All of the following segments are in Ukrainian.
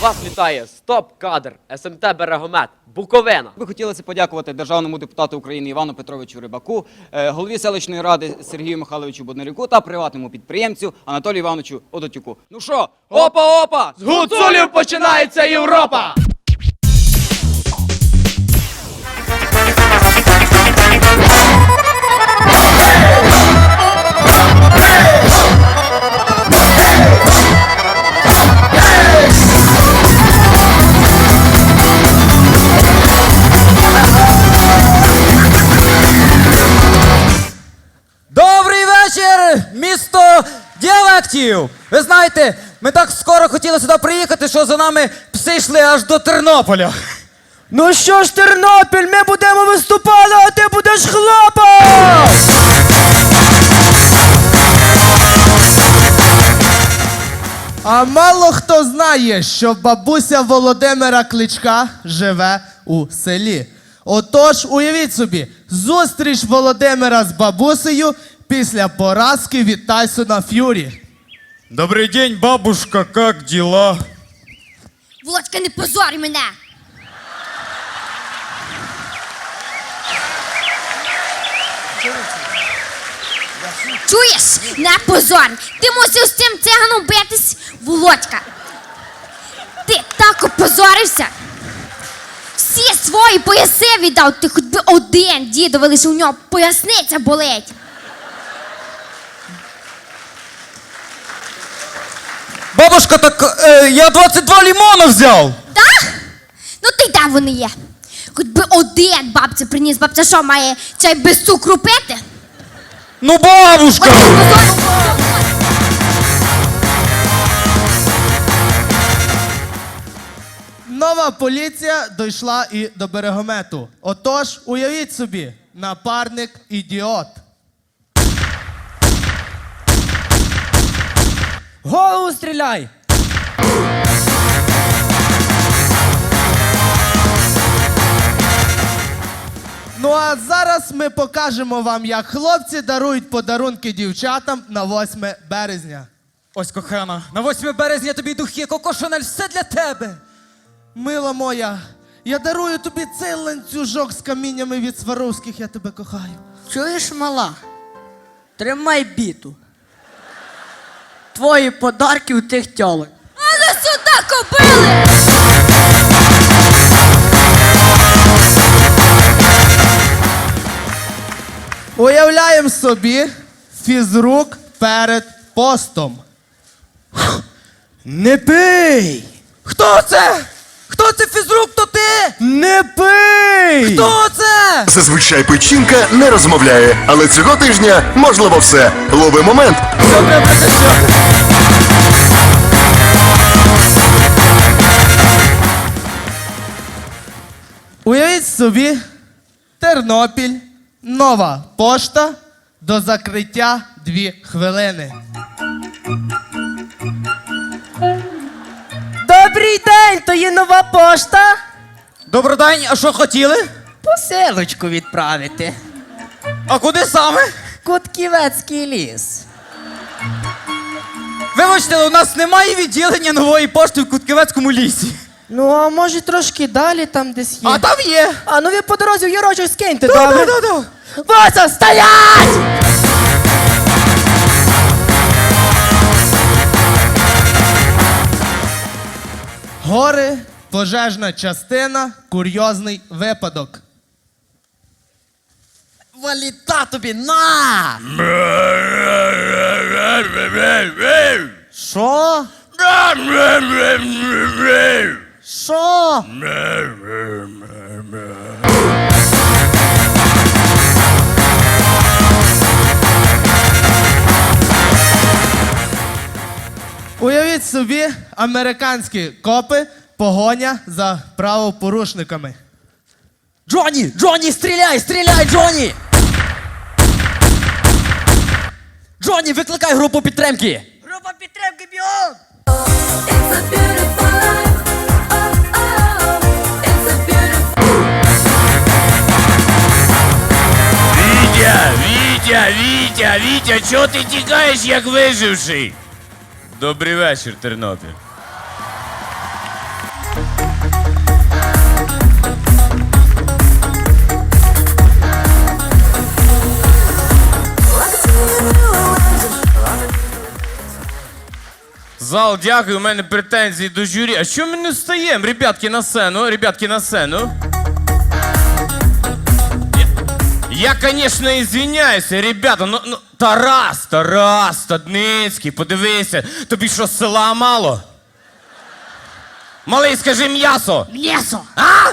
Вас вітає Стоп Кадр, СМТ Берегомет, Буковина. Ми хотілося подякувати державному депутату України Івану Петровичу Рибаку, е, голові селищної ради Сергію Михайловичу Боднарюку та приватному підприємцю Анатолію Івановичу Одотюку. Ну що, опа, опа! З гуцулів починається Європа! Діалектів! Ви знаєте, ми так скоро хотіли сюди приїхати, що за нами пси йшли аж до Тернополя. Ну що ж, Тернопіль, ми будемо виступати, а ти будеш хлопав! А мало хто знає, що бабуся Володимира Кличка живе у селі. Отож, уявіть собі, зустріч Володимира з бабусею після поразки від Тайсона Ф'юрі. Добрый день, бабушка, как дела? Володька, не позорь мене! Чуєш? Не позорь! Ти мусив з цим циганом битись, Володька! Ти так опозорився! Всі свої пояси віддав, ти хоч би один дідове, лише у нього поясниця болить. Бабушка, так е, я 22 лімона взяв! Так? Ну ти де вони є? Хоч би один бабці приніс, бабця що має чай без цукру пити? Ну, бабушка! Позор- Нова поліція дійшла і до берегомету. Отож, уявіть собі, напарник ідіот. Голову стріляй! Ну а зараз ми покажемо вам, як хлопці дарують подарунки дівчатам на 8 березня. Ось кохана, на 8 березня тобі духи, Коко Шанель, все для тебе! Мила моя, я дарую тобі цей ланцюжок з каміннями від Сваровських, я тебе кохаю. Чуєш, мала? Тримай біту. Твої подарки у тих тьолок. Але сюди копили! Уявляємо собі фізрук перед постом. Не пий! Хто це? Хто це фізрук, то ти? Не пий! Хто це? Зазвичай печінка не розмовляє, але цього тижня можливо все. Лови момент. Уявіть собі, Тернопіль, нова пошта до закриття дві хвилини. Добрий день, то є нова пошта. Добрий день, а що хотіли? Посилочку відправити. А куди саме? Кутківецький ліс. Вибачте, але у нас немає відділення нової пошти в Кутківецькому лісі. Ну, а може трошки далі там десь є. А там є. А ну ви по дорозі в Єрочок скиньте, Да, добре? да, да, да. Вася, стоять! Гори, пожежна частина, курйозний випадок. Валіта тобі, на! Що? Що? Уявіть собі, американські копи, погоня за правопорушниками. Джонні! Джонні, стріляй! Стріляй, Джонні! Джонні, викликай групу підтримки! Група підтримки бігом! Вітя, Вітя, Вітя, Вітя, чого ти тікаєш, як виживший? Добрий вечір, Тернопіль. Зал, дякую, у мене претензії до жюрі. А що ми не встаємо? Ребятки на сцену, ребятки на сцену. Я, конечно, извиняюся, ребята, ну, ну Тарас, Тарас, Стадницький, подивися, тобі що, села мало? Малий, скажи м'ясо. М'ясо. А?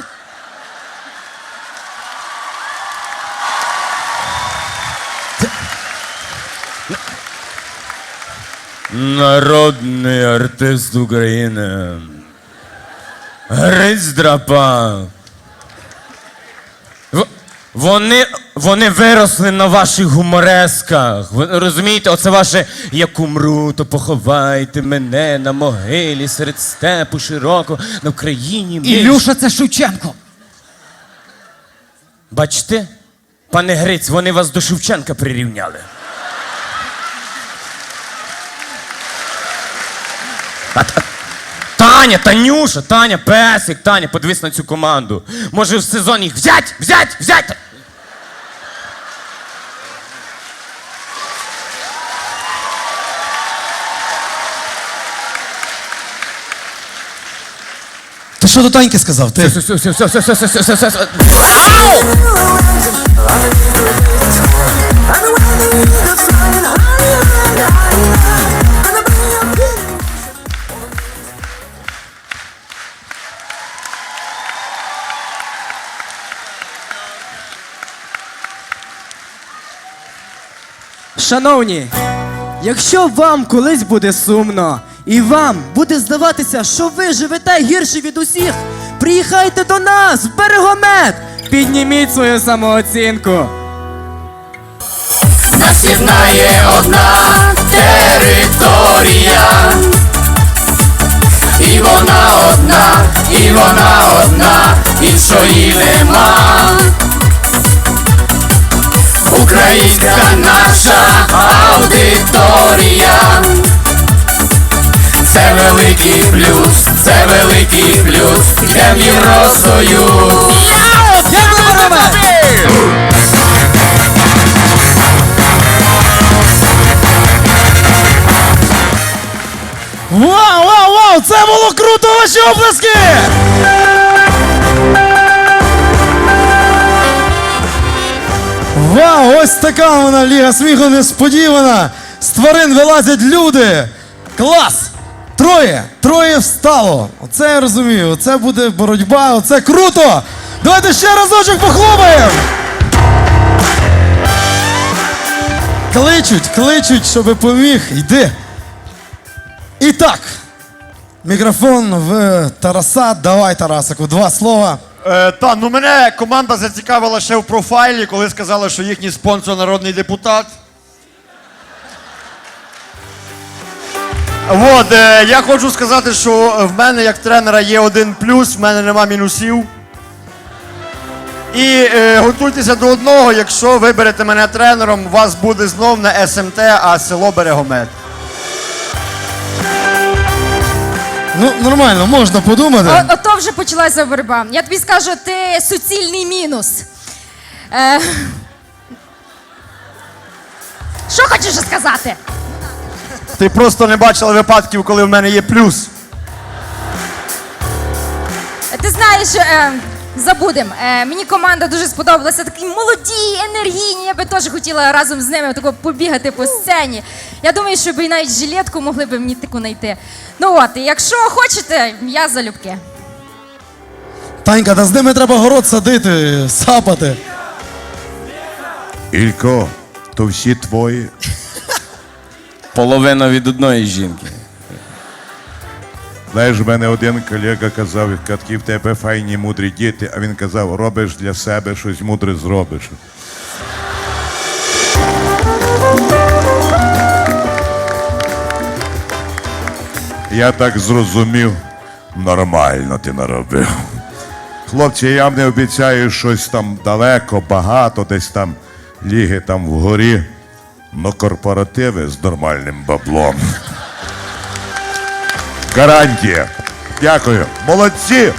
Народний артист України. Гриць драпа. Вони, вони виросли на ваших гуморесках. Ви розумієте, оце ваше як умру, то поховайте мене на могилі серед степу широко на Вкраїні. милі». Ілюша, це Шевченко. Бачите, пане Гриць, вони вас до Шевченка прирівняли. А Таня, Танюша, Таня, песик, Таня, подивись на цю команду. Може в сезон їх взять, взять, взять. Ти що до Таньки сказав? Ти? Все, все, все, все, все, все, все, все, все, Шановні, якщо вам колись буде сумно, і вам буде здаватися, що ви живете гірше від усіх, приїхайте до нас в берегомет! Підніміть свою самооцінку. Нас єднає одна територія. І вона одна, і вона одна, іншої нема. Українська наша аудиторія. Це великий плюс, це великий плюс, йдем в Євросоюз. Вау, вау, вау! Це було круто! Ваші оплески! Вау, ось така вона ліга сміху несподівана. З тварин вилазять люди. Клас! Троє! Троє встало. Оце я розумію. Оце буде боротьба, оце круто! Давайте ще разочок похлопаємо! Кличуть, кличуть, щоб поміг. Йди. І так. Мікрофон в Тараса. Давай, Тарасику, два слова. Е, та, ну мене команда зацікавила ще в профайлі, коли сказали, що їхній спонсор народний депутат. От, е, я хочу сказати, що в мене як тренера є один плюс, в мене нема мінусів. І е, готуйтеся до одного, якщо виберете мене тренером, у вас буде знов не СМТ, а село Берегомет. Ну, нормально, можна подумати. О- Ото вже почалася боротьба. Я тобі скажу, ти суцільний мінус. Е... Що хочеш сказати? Ти просто не бачила випадків, коли в мене є плюс. Ти знаєш, е, забудем. Е, мені команда дуже сподобалася. Такі молоді, енергійні. Я би теж хотіла разом з ними тако побігати по сцені. Я думаю, що і навіть жилетку могли б мені таку знайти. Ну от, і якщо хочете, я залюбки. Танька, та з ними треба город садити, сапати. Ілько, то всі твої. Половина від одної жінки. Знаєш, в мене один колега казав, такі в тебе файні мудрі діти, а він казав, робиш для себе щось мудре зробиш. Я так зрозумів, нормально ти наробив. Хлопці, я вам не обіцяю щось там далеко, багато, десь там ліги там вгорі, но корпоративи з нормальним баблом. Гарантія. Дякую. Молодці!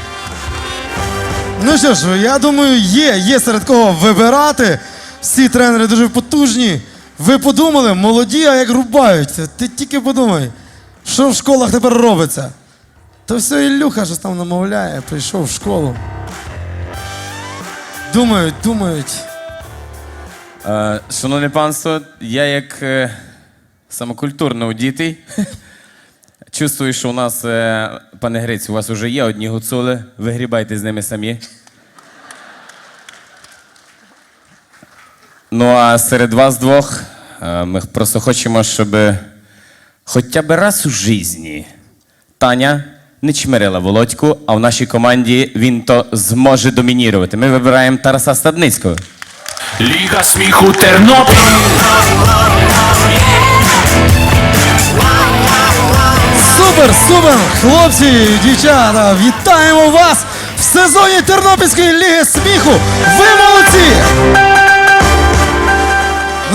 Ну що ж, я думаю, є, є серед кого вибирати. Всі тренери дуже потужні. Ви подумали, молоді, а як рубають. Ти тільки подумай. Що в школах тепер робиться? То все Ілюха щось там намовляє, прийшов в школу. Думають, думають. Е, шановне панство, я як е, самокультурно одітий. Чувствую, що у нас, е, пане Гриць, у вас вже є одні гуцули. Вигрібайте з ними самі. Ну а серед вас двох е, ми просто хочемо, щоб хоча б раз у житті Таня не чмирила Володьку, а в нашій команді він то зможе домінірувати. Ми вибираємо Тараса Стадницького. Ліга сміху Тернопіль Супер, супер! Хлопці, дівчата, вітаємо вас в сезоні Тернопільської ліги сміху! Ви молодці!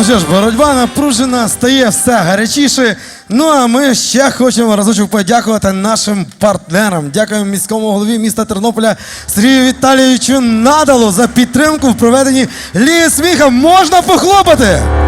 Ну що ж, боротьба напружена, стає все гарячіше. Ну а ми ще хочемо разочок подякувати нашим партнерам. Дякуємо міському голові міста Тернополя Сергію Віталійовичу Надалу за підтримку в проведенні лії сміха. Можна похлопати!